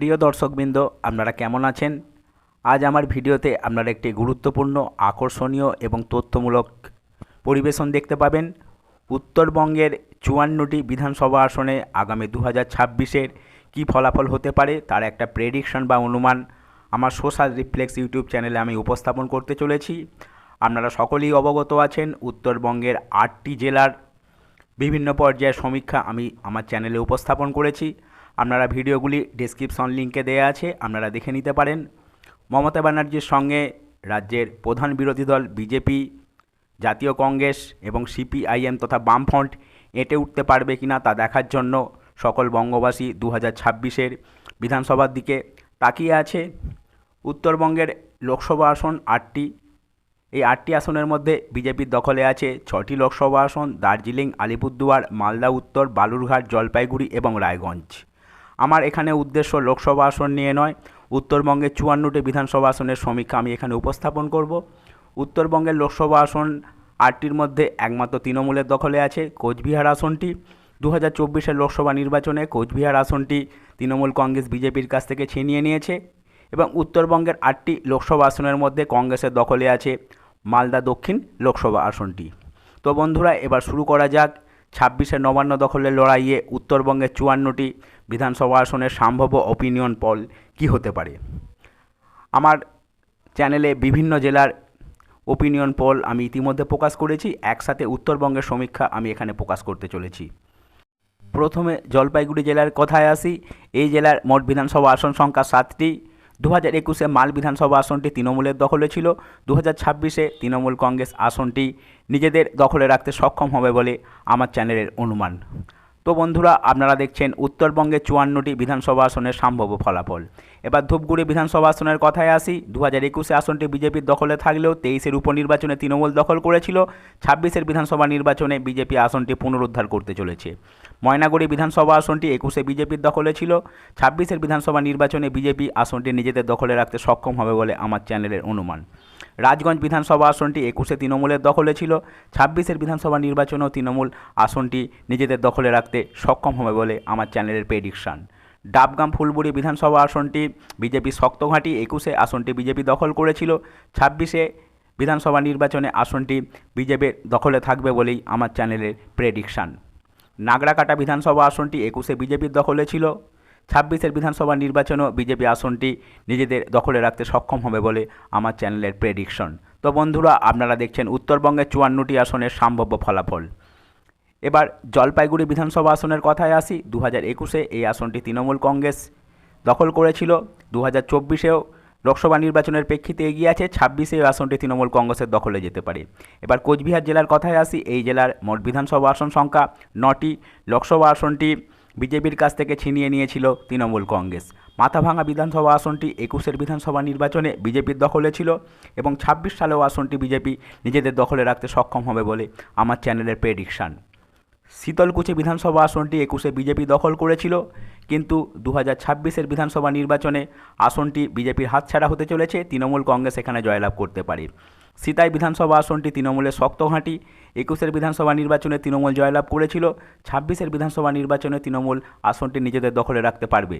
প্রিয় দর্শকবৃন্দ, আপনারা কেমন আছেন? আজ আমার ভিডিওতে আপনারা একটি গুরুত্বপূর্ণ, আকর্ষণীয় এবং তথ্যমূলক পরিবেশন দেখতে পাবেন। উত্তরবঙ্গের চুয়ান্নটি বিধানসভা আসনে আগামী দু হাজার ছাব্বিশের কী ফলাফল হতে পারে তার একটা প্রেডিকশন বা অনুমান আমার সোশ্যাল রিফ্লেক্স ইউটিউব চ্যানেলে আমি উপস্থাপন করতে চলেছি। আপনারা সকলেই অবগত আছেন, উত্তরবঙ্গের আটটি জেলার বিভিন্ন পর্যায়ের সমীক্ষা আমি আমার চ্যানেলে উপস্থাপন করেছি। আপনারা ভিডিওগুলি ডিসক্রিপশন লিঙ্কে দেওয়া আছে, আপনারা দেখে নিতে পারেন। মমতা ব্যানার্জির সঙ্গে রাজ্যের প্রধান বিরোধী দল বিজেপি, জাতীয় কংগ্রেস এবং সিপিআইএম তথা বামফ্রন্ট এঁটে উঠতে পারবে কিনা তা দেখার জন্য সকল বঙ্গবাসী দু হাজার ছাব্বিশের বিধানসভার দিকে তাকিয়ে আছে। উত্তরবঙ্গের লোকসভা আসন আটটি। এই আটটি আসনের মধ্যে বিজেপির দখলে আছে ছটি লোকসভা আসন, দার্জিলিং, আলিপুরদুয়ার, মালদা, উত্তর, বালুরঘাট, জলপাইগুড়ি এবং রায়গঞ্জ। আমার এখানে উদ্দেশ্য লোকসভা আসন নিয়ে নয় উত্তরবঙ্গের চুয়ান্নটি বিধানসভা আসনের সমীক্ষা আমি এখানে উপস্থাপন করব। উত্তরবঙ্গের লোকসভা আসন আটটির মধ্যে একমাত্র তৃণমূলের দখলে আছে, কোচবিহার আসনটি। দু হাজার লোকসভা নির্বাচনে কোচবিহার আসনটি তৃণমূল কংগ্রেস বিজেপির কাছ থেকে ছিনিয়ে নিয়েছে এবং উত্তরবঙ্গের আটটি লোকসভা আসনের মধ্যে কংগ্রেসের দখলে আছে মালদা দক্ষিণ লোকসভা আসনটি। তো বন্ধুরা, এবার শুরু করা যাক। ছাব্বিশের নবান্ন দখলের লড়াইয়ে উত্তরবঙ্গের চুয়ান্নটি বিধানসভা আসনের সম্ভাব্য অপিনিয়ন পল কি হতে পারে? আমার চ্যানেলে বিভিন্ন জেলার ওপিনিয়ন পল আমি ইতিমধ্যে প্রকাশ করেছি, একসাথে উত্তরবঙ্গের সমীক্ষা আমি এখানে প্রকাশ করতে চলেছি। প্রথমে জলপাইগুড়ি জেলার কথায় আসি, এই জেলার মোট বিধানসভা আসন সংখ্যা সাতটি। দু হাজার একুশে মাল বিধানসভা আসনটি তৃণমূলের দখলে ছিল দু হাজার ছাব্বিশে তৃণমূল কংগ্রেস আসনটি নিজেদের দখলে রাখতে সক্ষম হবে বলে আমার চ্যানেলের অনুমান। তো বন্ধুরা, আপনারা দেখছেন উত্তরবঙ্গে চুয়ান্নটি বিধানসভা আসনের সম্ভাব্য ফলাফল। এবার ধূপগুড়ি বিধানসভা আসনের কথায় আসি। দু হাজার একুশে আসনটি বিজেপির দখলে থাকলেও তেইশের উপনির্বাচনে তৃণমূল দখল করেছিল। ছাব্বিশের বিধানসভা নির্বাচনে বিজেপি আসনটি পুনরুদ্ধার করতে চলেছে। ময়নাগুড়ি বিধানসভা আসনটি একুশে বিজেপির দখলে ছিল। ছাব্বিশের বিধানসভা নির্বাচনে বিজেপি আসনটি নিজেদের দখলে রাখতে সক্ষম হবে বলে আমার চ্যানেলের অনুমান। রাজগঞ্জ বিধানসভা আসনটি একুশে তৃণমূলের দখলে ছিল। ছাব্বিশের বিধানসভা নির্বাচনেও তৃণমূল আসনটি নিজেদের দখলে রাখতে সক্ষম হবে বলে আমার চ্যানেলের প্রেডিকশান ডাবগাম ফুলবুড়ি বিধানসভা আসনটি বিজেপি শক্তঘাঁটি একুশে আসনটি বিজেপি দখল করেছিল, ছাব্বিশে বিধানসভা নির্বাচনে আসনটি বিজেপির দখলে থাকবে বলেই আমার চ্যানেলের প্রেডিকশান। নাগরাকাটা বিধানসভা আসনটি একুশে বিজেপির দখলে ছিল ছাব্বিশের বিধানসভা নির্বাচনেও বিজেপি আসনটি নিজেদের দখলে রাখতে সক্ষম হবে বলে আমার চ্যানেলের প্রেডিকশন। তো বন্ধুরা, আপনারা দেখছেন উত্তরবঙ্গের চুয়ান্নটি আসনের সম্ভাব্য ফলাফল। এবার জলপাইগুড়ি বিধানসভা আসনের কথায় আসি। দু হাজার একুশে এই আসনটি তৃণমূল কংগ্রেস দখল করেছিল। দু হাজার চব্বিশেও লোকসভা নির্বাচনের প্রেক্ষিতে এগিয়ে আছে। ছাব্বিশে এই আসনটি তৃণমূল কংগ্রেসের দখলে যেতে পারে। এবার কোচবিহার জেলার কথায় আসি। এই জেলার মোট বিধানসভা আসন সংখ্যা নটি। লোকসভা আসনটি বিজেপির কাছ থেকে ছিনিয়ে নিয়েছিল তৃণমূল কংগ্রেস। মাথাভাঙা বিধানসভা আসনটি একুশের বিধানসভা নির্বাচনে বিজেপির দখলে ছিল এবং ছাব্বিশ সালেও আসনটি বিজেপি নিজেদের দখলে রাখতে সক্ষম হবে বলে আমার চ্যানেলের প্রেডিকশান। শীতলকুচি বিধানসভা আসনটি একুশে বিজেপি দখল করেছিল, কিন্তু দু হাজার ছাব্বিশের বিধানসভা নির্বাচনে আসনটি বিজেপির হাতছাড়া হতে চলেছে। তৃণমূল কংগ্রেস এখানে জয়লাভ করতে পারে। সিতাই বিধানসভা আসনটি তৃণমূলের শক্ত ঘাঁটি। একুশের বিধানসভা নির্বাচনে তৃণমূল জয়লাভ করেছিল, ছাব্বিশের বিধানসভা নির্বাচনে তৃণমূল আসনটি নিজেদের দখলে রাখতে পারবে।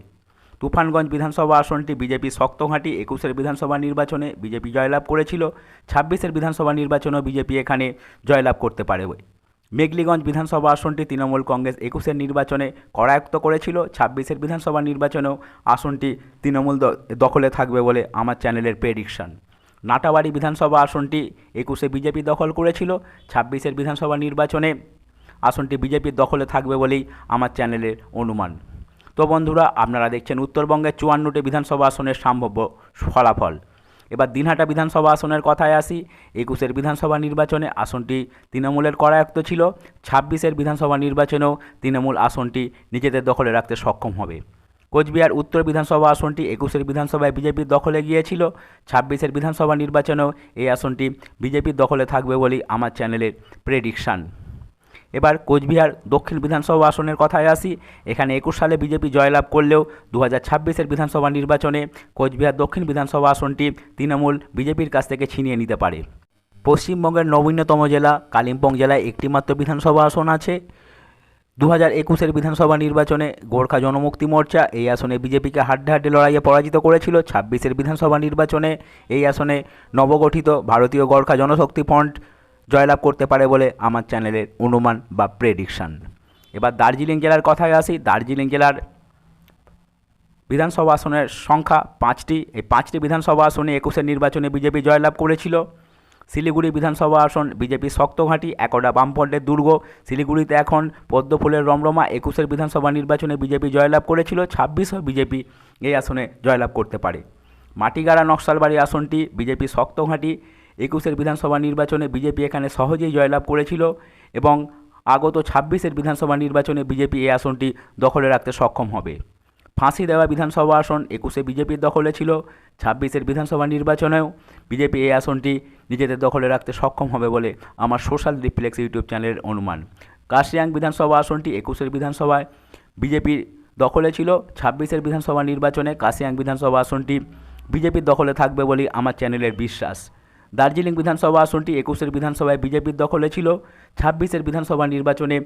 তুফানগঞ্জ বিধানসভা আসনটি বিজেপি শক্ত ঘাঁটি। একুশের বিধানসভা নির্বাচনে বিজেপি জয়লাভ করেছিল, ছাব্বিশের বিধানসভা নির্বাচনেও বিজেপি এখানে জয়লাভ করতে পারবে মেঘলিগঞ্জ বিধানসভা আসনটি তৃণমূল কংগ্রেস একুশের নির্বাচনে করায়ত্ত করেছিল, ছাব্বিশের বিধানসভা নির্বাচনেও আসনটি তৃণমূল দখলে থাকবে বলে আমার চ্যানেলের প্রেডিকশন। নাটাবাড়ি বিধানসভা আসনটি একুশে বিজেপি দখল করেছিল, ছাব্বিশের বিধানসভা নির্বাচনে আসনটি বিজেপির দখলে থাকবে বলেই আমার চ্যানেলের অনুমান। তো বন্ধুরা, আপনারা দেখছেন উত্তরবঙ্গের চুয়ান্নটি বিধানসভা আসনের সম্ভাব্য ফলাফল। এবার দিনহাটা বিধানসভা আসনের কথায় আসি। একুশের বিধানসভা নির্বাচনে আসনটি তৃণমূলের করায়ত্ত ছিল। ছাব্বিশের বিধানসভা নির্বাচনেও তৃণমূল আসনটি নিজেদের দখলে রাখতে সক্ষম হবে। কোচবিহার উত্তর বিধানসভা আসনটি একুশের বিধানসভায় বিজেপির দখলে গিয়েছিল। ছাব্বিশের বিধানসভা নির্বাচনেও এই আসনটি বিজেপির দখলে থাকবে বলেই আমার চ্যানেলের প্রেডিকশান। এবার কোচবিহার দক্ষিণ বিধানসভা আসনের কথায় আসি। এখানে একুশ সালে বিজেপি জয়লাভ করলেও দু হাজার বিধানসভা নির্বাচনে কোচবিহার দক্ষিণ বিধানসভা আসনটি তৃণমূল বিজেপির কাছ থেকে ছিনিয়ে নিতে পারে। পশ্চিমবঙ্গের নবীনতম জেলা কালিম্পং জেলায় একটিমাত্র বিধানসভা আসন আছে। দু হাজার একুশের বিধানসভা নির্বাচনে গোর্খা জনমুক্তি মোর্চা এই আসনে বিজেপিকে হাড্ডাহাড্ডি লড়াইয়ে পরাজিত করেছিল। ছাব্বিশের বিধানসভা নির্বাচনে এই আসনে নবগঠিত ভারতীয় গোর্খা জনশক্তি ফ্রন্ট জয়লাভ করতে পারে বলে আমার চ্যানেলের অনুমান বা প্রেডিকশান এবার দার্জিলিং জেলার কথায় আসি। দার্জিলিং জেলার বিধানসভা আসনের সংখ্যা পাঁচটি। এই পাঁচটি বিধানসভা আসনে একুশের নির্বাচনে বিজেপি জয়লাভ করেছিল। শিলিগুড়ি বিধানসভা আসন বিজেপি শক্ত ঘাঁটি একটা বামফ্রন্টের দুর্গ। শিলিগুড়িতে এখন পদ্মফুলের রমরমা একুশের বিধানসভা নির্বাচনে বিজেপি জয়লাভ করেছিল। ছাব্বিশও বিজেপি এই আসনে জয়লাভ করতে পারে। মাটিগাড়া নকশালবাড়ি আসনটি বিজেপি শক্ত ঘাঁটি একুশের বিধানসভা নির্বাচনে বিজেপি এখানে সহজেই জয়লাভ করেছিল এবং আগত ছাব্বিশের বিধানসভা নির্বাচনে বিজেপি এই আসনটি দখলে রাখতে সক্ষম হবে। ফাঁসি দেওয়া বিধানসভা আসন একুশে বিজেপির দখলে ছিল, ছাব্বিশের বিধানসভা নির্বাচনেও বিজেপি এই আসনটি নিজেদের দখলে রাখতে সক্ষম হবে বলে আমার সোশ্যাল রিফ্লেক্স ইউটিউব চ্যানেলের অনুমান। কাশিয়াং বিধানসভা আসনটি একুশের বিধানসভায় বিজেপির দখলে ছিল, ছাব্বিশের বিধানসভা নির্বাচনে কাশিয়াং বিধানসভা আসনটি বিজেপির দখলে থাকবে বলে আমার চ্যানেলের বিশ্বাস। দার্জিলিং বিধানসভা আসনটি একুশের বিধানসভায় বিজেপির দখলে ছিল। ছাব্বিশের বিধানসভা নির্বাচনে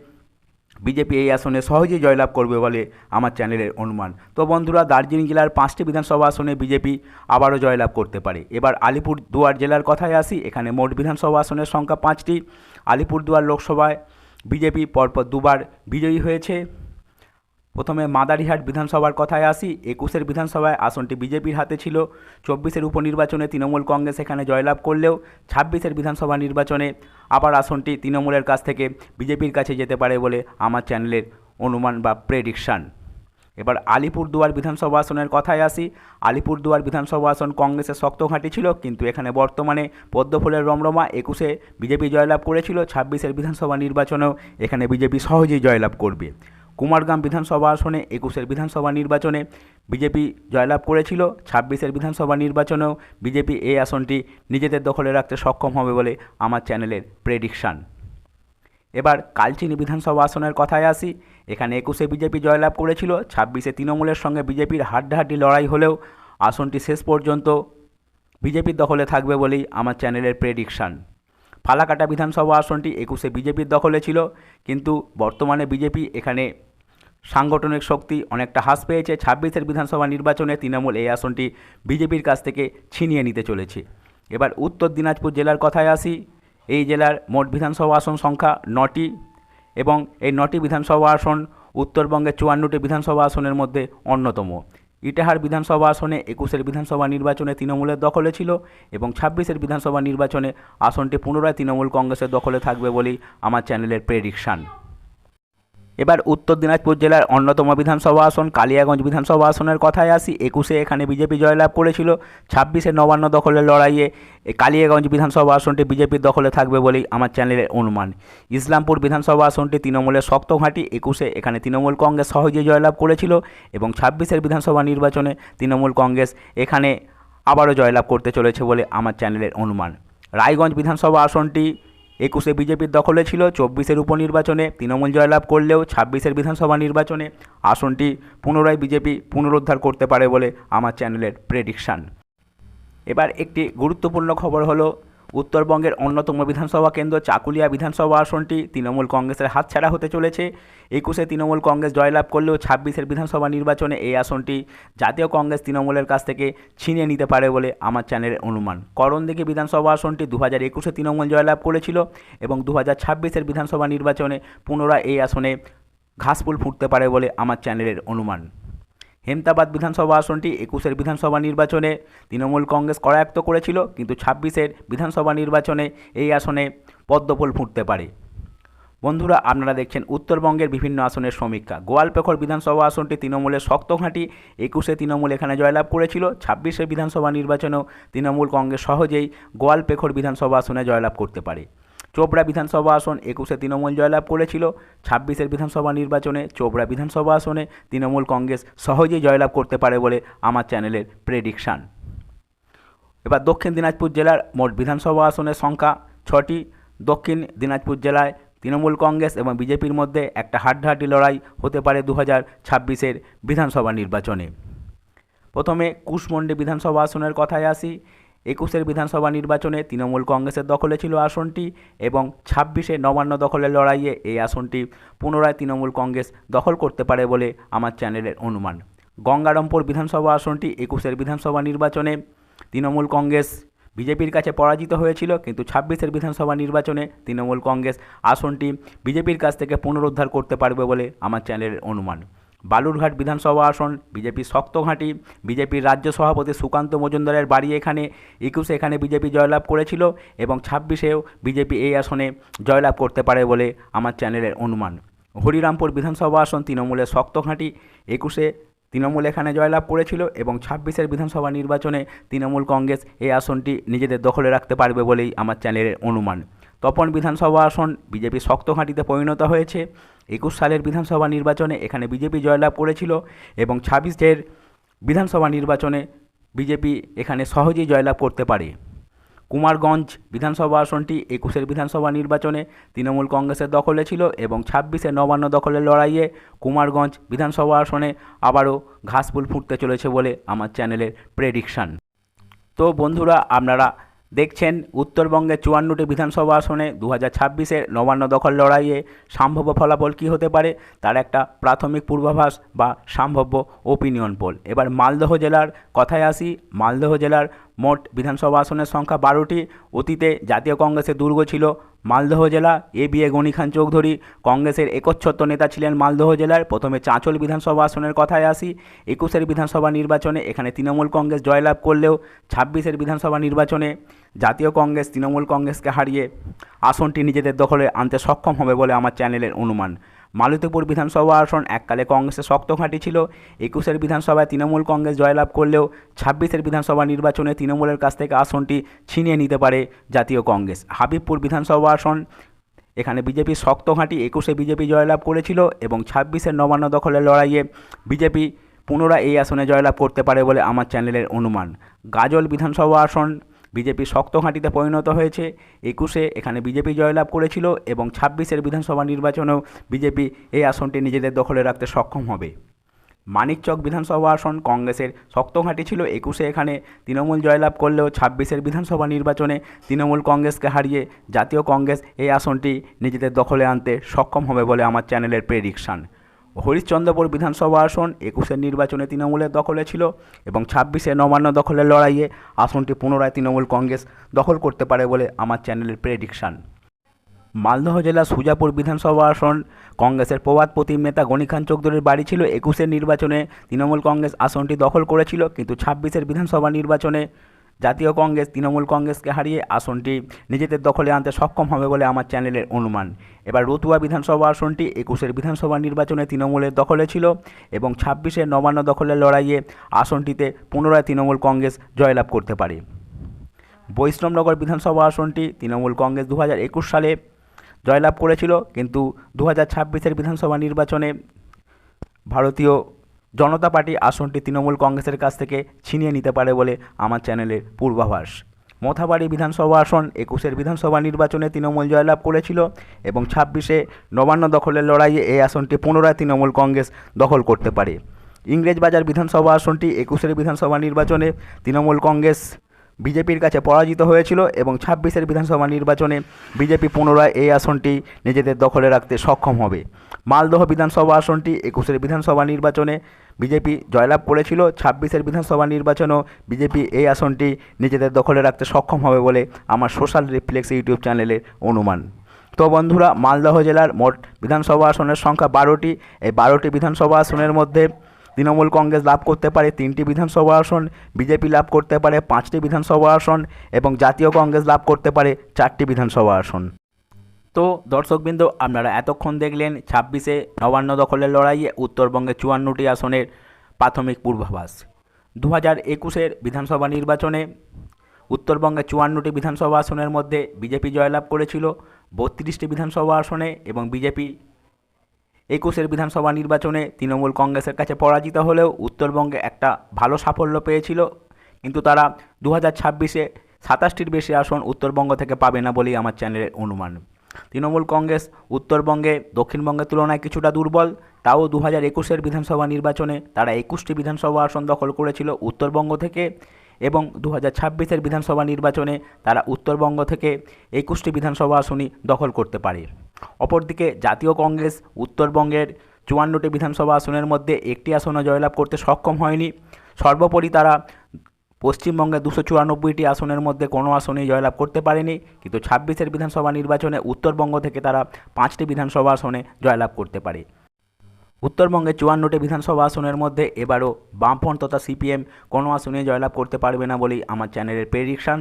বিজেপি এই আসনে সহজেই জয়লাভ করবে বলে আমার চ্যানেলের অনুমান। তো বন্ধুরা, দার্জিলিং জেলার পাঁচটি বিধানসভা আসনে বিজেপি আবারও জয়লাভ করতে পারে। এবার আলিপুর দুয়ার জেলার কথায় আসি। এখানে মোট বিধানসভা আসনের সংখ্যা পাঁচটি। আলিপুরদুয়ার লোকসভায় বিজেপি পরপর দুবার বিজয়ী হয়েছে। প্রথমে মাদারিহাট বিধানসভার কথায় আসি। একুশের বিধানসভায় আসনটি বিজেপির হাতে ছিল। চব্বিশের উপনির্বাচনে তৃণমূল কংগ্রেস এখানে জয়লাভ করলেও ছাব্বিশের বিধানসভা নির্বাচনে আবার আসনটি তৃণমূলের কাছ থেকে বিজেপির কাছে যেতে পারে বলে আমার চ্যানেলের অনুমান বা প্রেডিকশান। এবার আলিপুরদুয়ার বিধানসভা আসনের কথায় আসি। আলিপুরদুয়ার বিধানসভা আসন কংগ্রেসের শক্ত ঘাঁটি ছিল, কিন্তু এখানে বর্তমানে পদ্মফুলের রমরমা একুশে বিজেপি জয়লাভ করেছিল। ছাব্বিশের বিধানসভা নির্বাচনেও এখানে বিজেপি সহজেই জয়লাভ করবে। কুমারগ্রাম বিধানসভা আসনে, একুশের বিধানসভা নির্বাচনে বিজেপি জয়লাভ করেছিল, ছাব্বিশের বিধানসভা নির্বাচনেও বিজেপি এই আসনটি নিজেদের দখলে রাখতে সক্ষম হবে বলে আমার চ্যানেলের প্রেডিকশান। এবার কালচিনি বিধানসভা আসনের কথায় আসি। এখানে একুশে বিজেপি জয়লাভ করেছিল, ছাব্বিশে তৃণমূলের সঙ্গে বিজেপির হাড্ডাহাড্ডি লড়াই হলেও আসনটি শেষ পর্যন্ত বিজেপির দখলে থাকবে বলেই আমার চ্যানেলের প্রেডিকশান। ফালাকাটা বিধানসভা আসনটি একুশে বিজেপির দখলে ছিল, কিন্তু বর্তমানে বিজেপি এখানে সাংগঠনিক শক্তি অনেকটা হ্রাস পেয়েছে। ছাব্বিশের বিধানসভা নির্বাচনে তৃণমূল এই আসনটি বিজেপির কাছ থেকে ছিনিয়ে নিতে চলেছে। এবার উত্তর দিনাজপুর জেলার কথায় আসি। এই জেলার মোট বিধানসভা আসন সংখ্যা নটি এবং এই নটি বিধানসভা আসন উত্তরবঙ্গের চুয়ান্নটি বিধানসভা আসনের মধ্যে অন্যতম। ইটাহার বিধানসভা আসনে, একুশের বিধানসভা নির্বাচনে তৃণমূলের দখলে ছিল এবং ছাব্বিশের বিধানসভা নির্বাচনে আসনটি পুনরায় তৃণমূল কংগ্রেসের দখলে থাকবে বলেই আমার চ্যানেলের প্রেডিকশান। এবার উত্তর দিনাজপুর জেলার অন্যতম বিধানসভা আসন, কালিয়াগঞ্জ বিধানসভা আসনের কথায় আসি। একুশে এখানে বিজেপি জয়লাভ করেছিল, ছাব্বিশে নবান্ন দখলের লড়াইয়ে কালিয়াগঞ্জ বিধানসভা আসনটি বিজেপির দখলে থাকবে বলেই আমার চ্যানেলের অনুমান। ইসলামপুর বিধানসভা আসনটি তৃণমূলের শক্ত ঘাঁটি, একুশে এখানে তৃণমূল কংগ্রেস সহজে জয়লাভ করেছিল এবং ছাব্বিশের বিধানসভা নির্বাচনে তৃণমূল কংগ্রেস এখানে আবারও জয়লাভ করতে চলেছে বলে আমার চ্যানেলের অনুমান। রায়গঞ্জ বিধানসভা আসনটি একুশে বিজেপির দখলে ছিল চব্বিশের উপনির্বাচনে। তৃণমূল জয়লাভ করলেও ছাব্বিশের বিধানসভা নির্বাচনে আসনটি পুনরায় বিজেপি পুনরুদ্ধার করতে পারে বলে আমার চ্যানেলের প্রেডিকশান। এবার একটি গুরুত্বপূর্ণ খবর হলো উত্তরবঙ্গের অন্যতম বিধানসভা কেন্দ্র চাকুলিয়া বিধানসভা আসনটি তৃণমূল কংগ্রেসের হাতছাড়া হতে চলেছে। একুশে তৃণমূল কংগ্রেস জয়লাভ করলেও ছাব্বিশের বিধানসভা নির্বাচনে এই আসনটি জাতীয় কংগ্রেস তৃণমূলের কাছ থেকে ছিনিয়ে নিতে পারে বলে আমার চ্যানেলের অনুমান। করণদিঘি বিধানসভা আসনটি দু হাজার একুশে তৃণমূল জয়লাভ করেছিল এবং দু হাজার ছাব্বিশের বিধানসভা নির্বাচনে পুনরায় এই আসনে ঘাসফুল ফুটতে পারে বলে আমার চ্যানেলের অনুমান। হেমতাবাদ বিধানসভা আসনটি একুশের বিধানসভা নির্বাচনে তৃণমূল কংগ্রেস করায়ত্ত করেছিল, কিন্তু ছাব্বিশের বিধানসভা নির্বাচনে এই আসনে পদ্মফুল ফুটতে পারে। বন্ধুরা, আপনারা দেখছেন উত্তরবঙ্গের বিভিন্ন আসনের সমীক্ষা। গোয়ালপেখর বিধানসভা আসনটি তৃণমূলের শক্ত ঘাঁটি, একুশে তৃণমূল এখানে জয়লাভ করেছিল ছাব্বিশে বিধানসভা নির্বাচনেও তৃণমূল কংগ্রেস সহজেই গোয়ালপেখর বিধানসভা আসনে জয়লাভ করতে পারে। চোপড়া বিধানসভা আসন একুশে তৃণমূল জয়লাভ করেছিল, ছাব্বিশের বিধানসভা নির্বাচনে চোপড়া বিধানসভা আসনে তৃণমূল কংগ্রেস সহজেই জয়লাভ করতে পারে বলে আমার চ্যানেলের প্রেডিকশান এবার দক্ষিণ দিনাজপুর জেলার মোট বিধানসভা আসনের সংখ্যা ছটি। দক্ষিণ দিনাজপুর জেলায় তৃণমূল কংগ্রেস এবং বিজেপির মধ্যে একটা হাড্ডাহাড্ডি লড়াই হতে পারে দু হাজার বিধানসভা নির্বাচনে। প্রথমে কুশমন্ডি বিধানসভা আসনের কথায় আসি। একুশের বিধানসভা নির্বাচনে তৃণমূল কংগ্রেসের দখলে ছিল আসনটি এবং ছাব্বিশে নবান্ন দখলের লড়াইয়ে এই আসনটি পুনরায় তৃণমূল কংগ্রেস দখল করতে পারে বলে আমার চ্যানেলের অনুমান। গঙ্গারামপুর বিধানসভা আসনটি একুশের বিধানসভা নির্বাচনে তৃণমূল কংগ্রেস বিজেপির কাছে পরাজিত হয়েছিল, কিন্তু ছাব্বিশের বিধানসভা নির্বাচনে তৃণমূল কংগ্রেস আসনটি বিজেপির কাছ থেকে পুনরুদ্ধার করতে পারবে বলে আমার চ্যানেলের অনুমান। বালুরঘাট বিধানসভা আসন বিজেপির শক্ত ঘাঁটি, বিজেপির রাজ্য সভাপতি সুকান্ত মজুমদারের বাড়ি এখানে, একুশে এখানে বিজেপি জয়লাভ করেছিল এবং ছাব্বিশেও বিজেপি এই আসনে জয়লাভ করতে পারে বলে আমার চ্যানেলের অনুমান। হরিরামপুর বিধানসভা আসন তৃণমূলের শক্ত ঘাঁটি, একুশে তৃণমূল এখানে জয়লাভ করেছিল এবং ছাব্বিশের বিধানসভা নির্বাচনে তৃণমূল কংগ্রেস এই আসনটি নিজেদের দখলে রাখতে পারবে বলেই আমার চ্যানেলের অনুমান। তপন বিধানসভা আসন বিজেপি শক্ত ঘাঁটিতে পরিণত হয়েছে। একুশ সালের বিধানসভা নির্বাচনে এখানে বিজেপি জয়লাভ করেছিল এবং ছাব্বিশের বিধানসভা নির্বাচনে বিজেপি এখানে সহজেই জয়লাভ করতে পারে। কুমারগঞ্জ বিধানসভা আসনটি একুশের বিধানসভা নির্বাচনে তৃণমূল কংগ্রেসের দখলে ছিল এবং ছাব্বিশে নবান্ন দখলের লড়াইয়ে কুমারগঞ্জ বিধানসভা আসনে আবারও ঘাসফুল ফুটতে চলেছে বলে আমার চ্যানেলের প্রেডিকশান। তো বন্ধুরা, আপনারা দেখছেন উত্তরবঙ্গে চুয়ান্নটি বিধানসভা আসনে দু হাজার ছাব্বিশের নবান্ন দখল লড়াইয়ে সম্ভাব্য ফলাফল কী হতে পারে? তার একটা প্রাথমিক পূর্বাভাস বা সম্ভাব্য ওপিনিয়ন পোল এবার মালদহ জেলার কথায় আসি। মালদহ জেলার মোট বিধানসভা আসনের সংখ্যা বারোটি। অতীতে জাতীয় কংগ্রেসের দুর্গ ছিল মালদহ জেলা। A B A Ghani Khan Chowdhury কংগ্রেসের একচ্ছত্র নেতা ছিলেন মালদহ জেলার। প্রথমে চাঁচল বিধানসভা আসনের কথায় আসি। একুশের বিধানসভা নির্বাচনে এখানে তৃণমূল কংগ্রেস জয়লাভ করলেও ছাব্বিশের বিধানসভা নির্বাচনে জাতীয় কংগ্রেস, তৃণমূল কংগ্রেসকে হারিয়ে আসনটি নিজেদের দখলে আনতে সক্ষম হবে বলে আমার চ্যানেলের অনুমান। মালতীপুর বিধানসভা আসন এককালে কংগ্রেসের শক্ত ঘাঁটি ছিল। একুশের বিধানসভায় তৃণমূল কংগ্রেস জয়লাভ করলেও ছাব্বিশের বিধানসভা নির্বাচনে তৃণমূলের কাছ থেকে আসনটি ছিনিয়ে নিতে পারে জাতীয় কংগ্রেস। হাবিবপুর বিধানসভা আসন, এখানে বিজেপি শক্ত ঘাঁটি, একুশে বিজেপি জয়লাভ করেছিল এবং ছাব্বিশের নবান্ন দখলের লড়াইয়ে বিজেপি পুনরায় এই আসনে জয়লাভ করতে পারে বলে আমার চ্যানেলের অনুমান। গাজল বিধানসভা আসন বিজেপি শক্ত ঘাঁটিতে পরিণত হয়েছে। একুশে এখানে বিজেপি জয়লাভ করেছিল এবং ছাব্বিশের বিধানসভা নির্বাচনেও বিজেপি এই আসনটি নিজেদের দখলে রাখতে সক্ষম হবে। মানিকচক বিধানসভা আসন কংগ্রেসের শক্ত ঘাঁটি ছিল। একুশে এখানে তৃণমূল জয়লাভ করলেও ছাব্বিশের বিধানসভা নির্বাচনে তৃণমূল কংগ্রেসকে হারিয়ে জাতীয় কংগ্রেস এই আসনটি নিজেদের দখলে আনতে সক্ষম হবে বলে আমার চ্যানেলের প্রেডিকশান হরিশ্চন্দ্রপুর বিধানসভা আসন একুশের নির্বাচনে তৃণমূলের দখলে ছিল এবং ছাব্বিশে নবান্ন দখলের লড়াইয়ে আসনটি পুনরায় তৃণমূল কংগ্রেস দখল করতে পারে বলে আমার চ্যানেলের প্রেডিকশান মালদহ জেলার সুজাপুর বিধানসভা আসন, কংগ্রেসের প্রবাদ প্রতিম নেতা গনি খান চৌধুরীর বাড়ি ছিল। একুশের নির্বাচনে তৃণমূল কংগ্রেস আসনটি দখল করেছিল, কিন্তু ছাব্বিশের বিধানসভা নির্বাচনে জাতীয় কংগ্রেস, তৃণমূল কংগ্রেসকে হারিয়ে আসনটি নিজেদের দখলে আনতে সক্ষম হবে বলে আমার চ্যানেলের অনুমান। এবার রতুয়া বিধানসভা আসনটি একুশের বিধানসভা নির্বাচনে তৃণমূলের দখলে ছিল এবং ছাব্বিশের নবান্ন দখলের লড়াইয়ে আসনটিতে পুনরায় তৃণমূল কংগ্রেস জয়লাভ করতে পারে। বৈষ্ণবনগর বিধানসভা আসনটি তৃণমূল কংগ্রেস দু হাজার একুশ সালে জয়লাভ করেছিল, কিন্তু দু হাজার বিধানসভা নির্বাচনে ভারতীয় জনতা পার্টি আসনটি তৃণমূল কংগ্রেসের কাছ থেকে ছিনিয়ে নিতে পারে বলে আমার চ্যানেলের পূর্বাভাস। মথাবাড়ি বিধানসভা আসন একুশের বিধানসভা নির্বাচনে তৃণমূল জয়লাভ করেছিল এবং ছাব্বিশে নবান্ন দখলের লড়াইয়ে এই আসনটি পুনরায় তৃণমূল কংগ্রেস দখল করতে পারে। ইংরেজবাজার বিধানসভা আসনটি একুশের বিধানসভা নির্বাচনে তৃণমূল কংগ্রেস বিজেপির কাছে পরাজিত হয়েছিল এবং ছাব্বিশের বিধানসভা নির্বাচনে বিজেপি পুনরায় এই আসনটি নিজেদের দখলে রাখতে সক্ষম হবে। মালদহ বিধানসভা আসনটি একুশের বিধানসভা নির্বাচনে বিজেপি জয়লাভ করেছিল, ছাব্বিশের বিধানসভা নির্বাচনেও বিজেপি এই আসনটি নিজেদের দখলে রাখতে সক্ষম হবে বলে আমার সোশ্যাল রিফ্লেক্স ইউটিউব চ্যানেলের অনুমান। তো বন্ধুরা, মালদহ জেলার মোট বিধানসভা আসনের সংখ্যা বারোটি। এই বারোটি বিধানসভা আসনের মধ্যে তৃণমূল কংগ্রেস লাভ করতে পারে তিনটি বিধানসভা আসন, বিজেপি লাভ করতে পারে পাঁচটি বিধানসভা আসন এবং জাতীয় কংগ্রেস লাভ করতে পারে চারটি বিধানসভা আসন। তো দর্শকবৃন্দ, আপনারা এতক্ষণ দেখলেন ছাব্বিশে নবান্ন দখলের লড়াইয়ে উত্তরবঙ্গে চুয়ান্নটি আসনের প্রাথমিক পূর্বাভাস। দু হাজার একুশের বিধানসভা নির্বাচনে উত্তরবঙ্গে চুয়ান্নটি বিধানসভা আসনের মধ্যে বিজেপি জয়লাভ করেছিল, বত্রিশটি বিধানসভা আসনে এবং বিজেপি একুশের বিধানসভা নির্বাচনে তৃণমূল কংগ্রেসের কাছে পরাজিত হলেও উত্তরবঙ্গে একটা ভালো সাফল্য পেয়েছিল। কিন্তু তারা দু হাজার ছাব্বিশে সাতাশটির বেশি আসন উত্তরবঙ্গ থেকে পাবে না বলেই আমার চ্যানেলের অনুমান। তৃণমূল কংগ্রেস উত্তরবঙ্গে, দক্ষিণবঙ্গের তুলনায় কিছুটা দুর্বল, তাও দু হাজার একুশের বিধানসভা নির্বাচনে তারা একুশটি বিধানসভা আসন দখল করেছিল উত্তরবঙ্গ থেকে এবং দু হাজার ছাব্বিশের বিধানসভা নির্বাচনে তারা উত্তরবঙ্গ থেকে একুশটি বিধানসভা আসনই দখল করতে পারে। অপরদিকে জাতীয় কংগ্রেস উত্তরবঙ্গের চুয়ান্নটি বিধানসভা আসনের মধ্যে একটি আসনও জয়লাভ করতে সক্ষম হয়নি। সর্বোপরি তারা পশ্চিমবঙ্গে দুশো চুরানব্বইটি আসনের মধ্যে কোনো আসনেই জয়লাভ করতে পারেনি, কিন্তু ছাব্বিশের বিধানসভা নির্বাচনে উত্তরবঙ্গ থেকে তারা পাঁচটি বিধানসভা আসনে জয়লাভ করতে পারে। উত্তরবঙ্গে চুয়ান্নটি বিধানসভা আসনের মধ্যে এবারও বামফ্রন্ট তথা সিপিএম কোনো আসনে জয়লাভ করতে পারবে না বলেই আমার চ্যানেলের প্রেডিকশান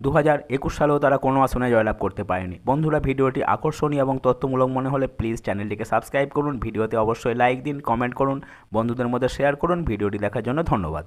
দু হাজার একুশ সালেও তারা কোনো আসনে জয়লাভ করতে পারেনি। বন্ধুরা, ভিডিওটি আকর্ষণীয় এবং তথ্যমূলক মনে হলে প্লিজ চ্যানেলটিকে সাবস্ক্রাইব করুন। ভিডিওতে অবশ্যই লাইক দিন, কমেন্ট করুন। বন্ধুদের মধ্যে শেয়ার করুন। ভিডিওটি দেখার জন্য ধন্যবাদ।